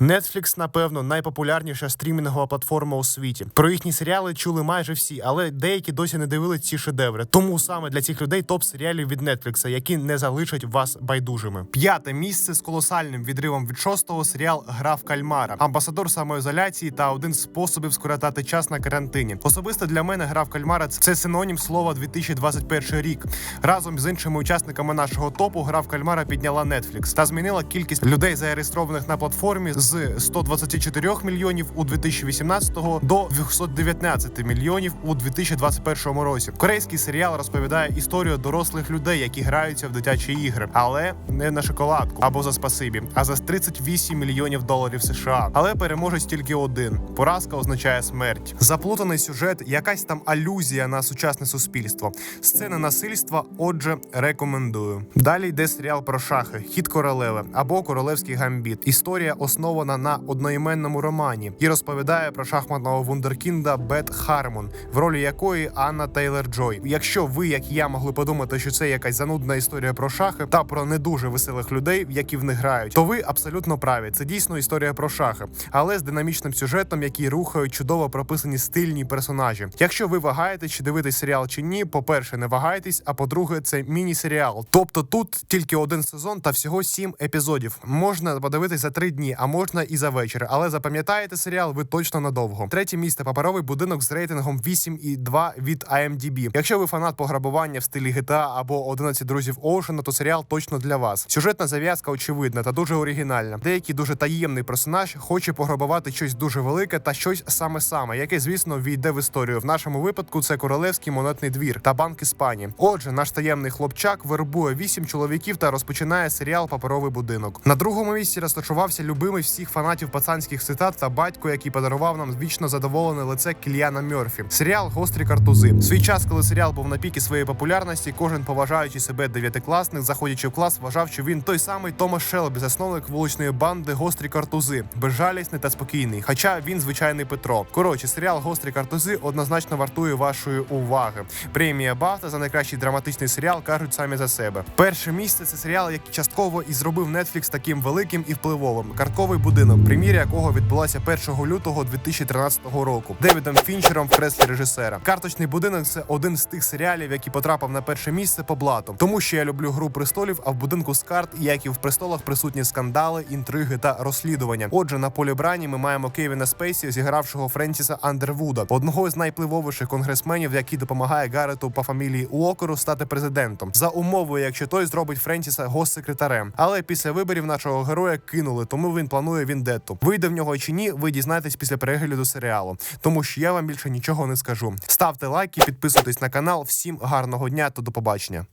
Netflix, напевно, найпопулярніша стрімінгова платформа у світі. Про їхні серіали чули майже всі, але деякі досі не дивились ці шедеври. Тому саме для цих людей топ серіалів від Netflix, які не залишать вас байдужими. П'яте місце з колосальним відривом від шостого серіал Гра в кальмара, амбасадор самоізоляції та один з способів скоротати час на карантині. Особисто для мене гра в кальмара це синонім слова 2021 рік. Разом з іншими учасниками нашого топу гра в кальмара підняла Netflix та змінила кількість людей, зареєстрованих на платформі з 124 мільйонів у 2018 до 219 мільйонів у 2021 році. Корейський серіал розповідає історію дорослих людей, які граються в дитячі ігри, але не на шоколадку або за спасибі, а за 38 мільйонів доларів США. Але переможець тільки один. Поразка означає смерть. Заплутаний сюжет, якась там алюзія на сучасне суспільство, сцени насильства. Отже, рекомендую. Далі йде серіал про шахи, хід королеви або королевський гамбіт. Історія основана на одноіменному романі і розповідає про шахматного вундеркінда Бет Хармон, в ролі якої Анна Тейлор Джой. Якщо ви, як і я, могли подумати, що це якась занудна історія про шахи та про не дуже веселих людей, які в них грають, то ви абсолютно праві. Це дійсно історія про шахи, але з динамічним сюжетом, який рухають чудово прописані стильні персонажі. Якщо ви вагаєте, чи дивитись серіал чи ні, по-перше, не вагайтесь, а по-друге, це міні-серіал. Тобто тут тільки один сезон та всього сім епізодів. Можна подивитись за три дні, а можна і за вечір. Але запам'ятаєте серіал ви точно надовго. Третє місце паперовий будинок з рейтингом 8,2 від IMDb. Якщо ви фанат пограбування в стилі GTA або 11 друзів Оушена, то серіал точно для вас. Сюжетна зав'язка очевидна та дуже оригінальна. Деякий дуже таємний персонаж хоче пограбувати щось дуже велике та щось саме саме, яке, звісно, війде в історію. В нашому випадку це королевський монетний двір та банк Іспанії. Отже, наш таємний хлопчак вербує вісім чоловіків та розпочинає серіал Паперовий будинок. На другому місці розташувався любимий всіх фанатів пацанських цитат та батько, який подарував нам вічно задоволене лице Кіліана Мьорфі. Серіал Гострі картузи. Свій час, коли серіал був на піки своєї популярності, кожен поважаючи себе дев'ятикласник, заходячи в клас, вважав, що він той самий Томас Шелбі, засновник вуличної банди Гострі картузи, безжалісний та спокійний. Хоча він звичайний Петро. Коротше, серіал Гострі картузи однозначно вартує вашої уваги. Премія Бафта за найкращий драматичний серіал кажуть самі за себе. Перше місце це серіал, який частково і зробив Netflix таким великим і впливовим. Картковий будинок, прем'єра якого відбулася 1 лютого 2013 року. Девідом Фінчером в креслі режисера. Карточний будинок це один з тих серіалів, який потрапив на перше місце по блату. Тому що я люблю гру престолів, а в будинку з карт, як і в престолах, присутні скандали, інтриги та розслідування. Отже, на полі брані ми маємо Кевіна Спейсі, зігравшого Френсіса Андервуда, одного з найпливовіших конгресменів, який допомагає Гарету по фамілії Уокеру стати президентом, за умовою, якщо той зробить Френсіса госсекретарем. Але після виборів нашого героя кинули, тому він планує віндетту. Вийде в нього чи ні, ви дізнаєтесь після перегляду серіалу. Тому що я вам більше нічого не скажу. Ставте лайки, підписуйтесь на канал. Всім гарного дня та до побачення.